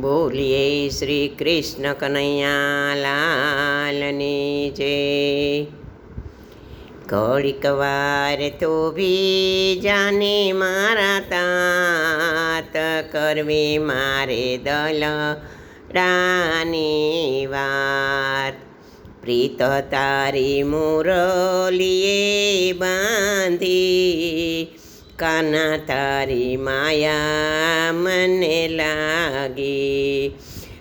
બોલીએ શ્રી કૃષ્ણ કનૈયા લાલની જય. ઘડીક વાર તો ભી જાને મારા તાત કરવી મારે દલ રાની વાત. પ્રીત તારી મુરલીએ બાંધી કાના તારી માયા મને લાગી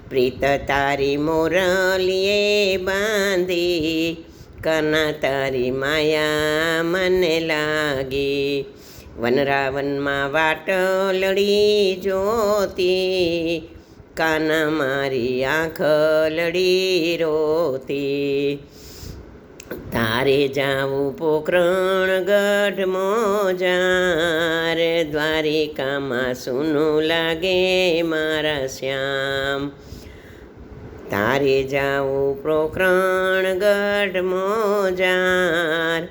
પ્રીત તારી મોરલીએ બાંધી કાના તારી માયા મને લાગી વનરાવનમાં વાટ લડી જોતી કાના મારી આંખ લડી રોતી તારે જાવું પોકરણ ગઢ મોજાર દ્વારિકામાં સૂનું લાગે મારા શ્યામ. તારે જાવું પોકરણ ગઢ મોજાર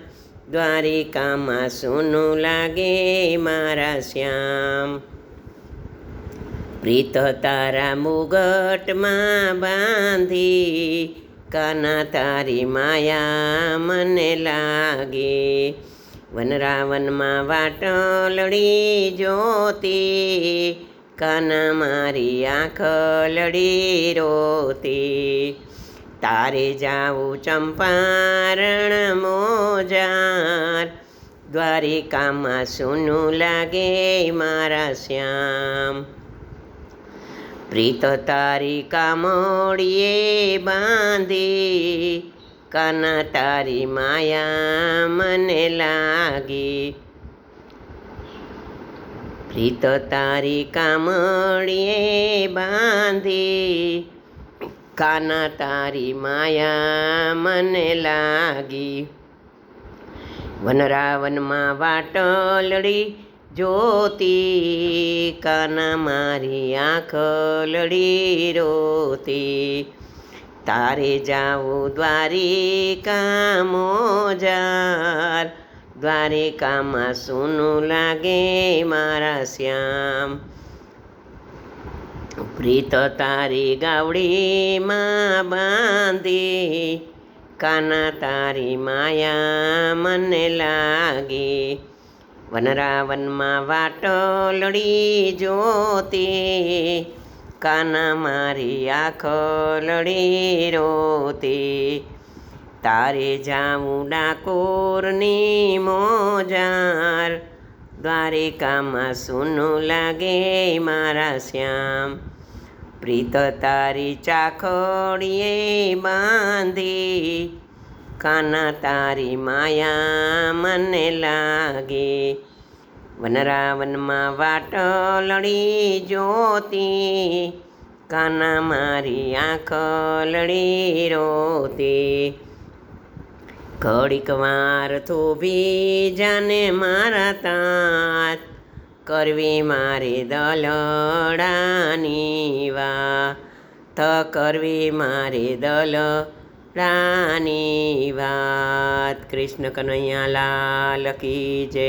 દ્વારિકામાં સૂનું લાગે મારા શ્યામ. પ્રીત તારા મુગટમાં બાંધી કાના તારી માયા મને લાગે. વનરાવનમાં વાટ લડી જોતી, કાના મારી આંખ લડી રોતી. તારે જાવું ચંપારણ મોજાર, દ્વારિકામાં સૂનું લાગે મારા શ્યામ. પ્રીત તારી કામોડીએ બાંધી, કાના તારી માયા મને લાગી. પ્રીત તારી કામળીએ બાંધી, કાના તારી માયા મને લાગી. વનરાવનમાં વાટલડી જોતી કાના મારી આંખ લડી રોતી. તારે જાવું દ્વારિકા મોજાર દ્વારિકામાં સૂનું લાગે મારા શ્યામ. પ્રીત તારી ગાવડીમાં બાંધી. કાના તારી માયા મને લાગી. વનરાવનમાં વાટલડી જોતી, કાના મારી આંખ લડી રોતી. તારે જાવું ડાકોરની મોજાર, દ્વારિકામાં સૂનું લાગે મારા શ્યામ. પ્રીત તારી ચાખડીએ બાંધી કાના તારી માયા મને લાગે. વનરાવનમાં વાટલડી જોતી, કાના મારી આંખ લડી રોતી. ઘડીક વાર થોભી જાને મારા તાત, કરવી મારે દલડાની વા ત કરવી મારે દલ રાની વાત કૃષ્ણ કનૈયા લાલ કી જય.